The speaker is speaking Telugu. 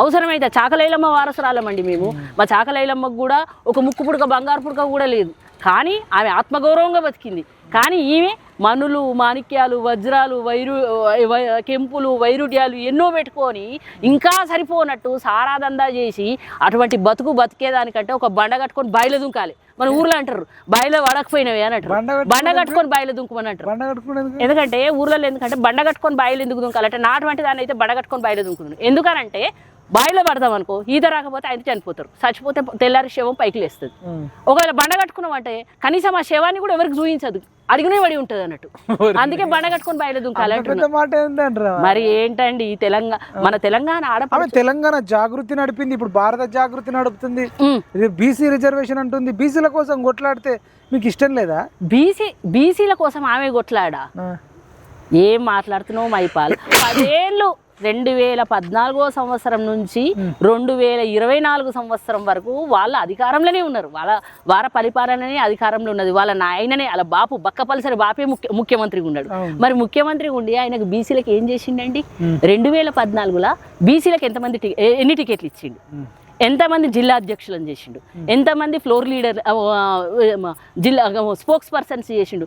అవసరమైతే చాకలైలమ్మ వారసురాలమండి మేము. మా చాకలైలమ్మకు కూడా ఒక ముక్కు పుడక బంగారు పుడక కూడా లేదు. కానీ ఆమె ఆత్మగౌరవంగా బతికింది. కానీ ఈమె మనులు మాణిక్యాలు వజ్రాలు వైరు కెంపులు వైరుడ్యాలు ఎన్నో పెట్టుకొని ఇంకా సరిపోనట్టు సారాదందా చేసి అటువంటి బతుకు బతికేదానికంటే ఒక బండ కట్టుకొని బయలు దుంకాలి. మన ఊర్లో అంటారు బయలు వడకపోయినవి అని అంటారు. బండ కట్టుకొని బయలు దుంకమని అంటారు. ఎందుకంటే ఊర్లలో ఎందుకంటే బండ కట్టుకొని బాయిలు ఎందుకు దుంకాలంటే నాటువంటి దాన్ని అయితే బండ కట్టుకొని బాయిలో దుంకుతున్నాను ఎందుకనంటే బాయిలో పడదాం అనుకో ఈత రాకపోతే ఆయన చనిపోతారు. చచ్చిపోతే తెల్లారి శవం పైకి లేస్తుంది. ఒకవేళ బండ కట్టుకున్నాం అంటే కనీసం ఆ శవాన్ని కూడా ఎవరికి చూపించదు అడిగినే పడి ఉంటుంది అన్నట్టు. అందుకే బండ కట్టుకొని బాయిలో దుంకాలి అంత పెద్ద అంటున్నా మాట ఏంటంటారా మరి ఏంటండి ఈ తెలంగాణ మన తెలంగాణ ఆడపడ తెలంగాణ జాగృతి నడిపింది ఇప్పుడు భారత జాగృతి నడుపుతుంది. బీసీ రిజర్వేషన్ అంటుంది. బీసీల కోసం కొట్లాడితే మీకు ఇష్టం లేదా? బీసీ బీసీల కోసం ఆమె కొట్లాడా. ఏం మాట్లాడుతున్నావు మైపాల్? పదేళ్ళు రెండు వేల పద్నాలుగో సంవత్సరం నుంచి రెండు వేల ఇరవై నాలుగు సంవత్సరం వరకు వాళ్ళ అధికారంలోనే ఉన్నారు. వాళ్ళ వార పరిపాలననే అధికారంలో ఉన్నది. వాళ్ళ నాయననే వాళ్ళ బాపు బక్కపల్సరి బాపే ముఖ్య ముఖ్యమంత్రిగా ఉన్నాడు. మరి ముఖ్యమంత్రి ఉండి ఆయనకు బీసీలకు ఏం చేసిండండి? రెండు వేల పద్నాలుగులో బీసీలకు ఎంతమంది ఎన్ని టికెట్లు ఇచ్చిండు. ఎంతమంది జిల్లా అధ్యక్షులను చేసిండు? ఎంతమంది ఫ్లోర్ లీడర్ జిల్లా స్పోక్స్ పర్సన్స్ చేసిండు?